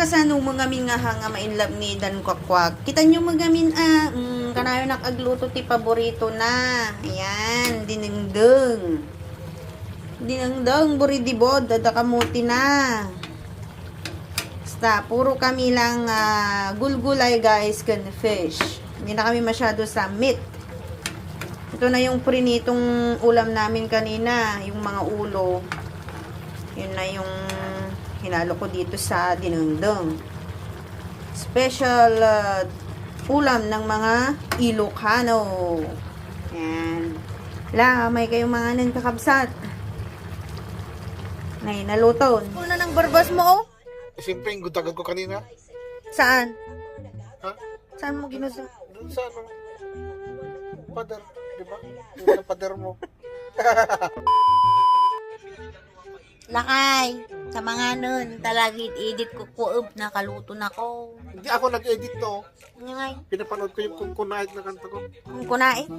kasano mo ngamin nga ha nga mainlove ni Dan Kwakwak. Kita nyo mo ngamin ah, mm, kanayo nakagluto ti paborito na. Ayan, dinengdeng. Dinengdeng, buridibod, dadakamuti na. Basta, puro kami lang ah, gulgulay guys, kan fish. Hindi na kami masyado sa meat. Ito na yung prinitong ulam namin kanina, yung mga ulo. Yun na yung hinalo ko dito sa dinengdeng. Special ah, ulam ng mga Ilocano. Yan. La, may kayong mga nan kakabsat. Nay, naluto. Una ng barbas mo, oh. Eh, Siyempre, yung gutagan ko kanina. Saan? Ha? Saan mo ginusa? Doon sa ano? Pader, di ba? Sa pader mo. Lakay. Sa mga nun, talagit edit ko kuob na kaluto na ko. Hindi ako nag-edit to. Ngay, Pinapanood ko yung kung kunait na kanta ko. kung kunait.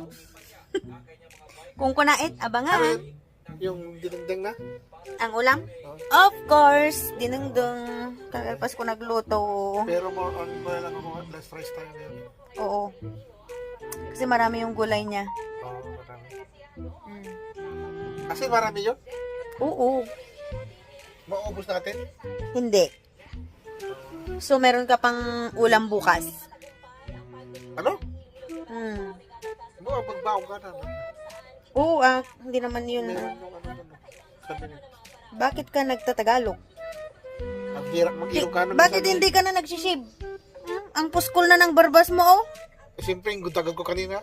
kung kunait, Ano abangan. yun? Yung dinengdeng na? Ang ulam? Of course, dinengdeng. Kakalpas ko nagluto. Pero more on lang ako, less rice tayo ngayon. Oo. Kasi marami yung gulay niya. Oo, marami. Mm. Kasi marami yun. Oo. Maubos natin. Hindi. So, meron ka pang ulam bukas. Ano? Hmm. Ano pagbaong ka na? Oo, ah, hindi naman yun. Meron yung ano, ano. Sabi niya. Bakit ka nagtatagalog? Ang hirap mag-Ilocano. Bakit minsan. hindi ka na nagsishave? Hmm? Ang puskol na ng barbas mo, oh. Eh, Siyempre, yung gutagan ko kanina.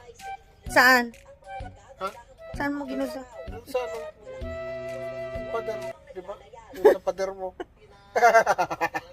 Saan? Ha? Saan mo ginusa? Doon sa ano? Di ba? Yung pader mo.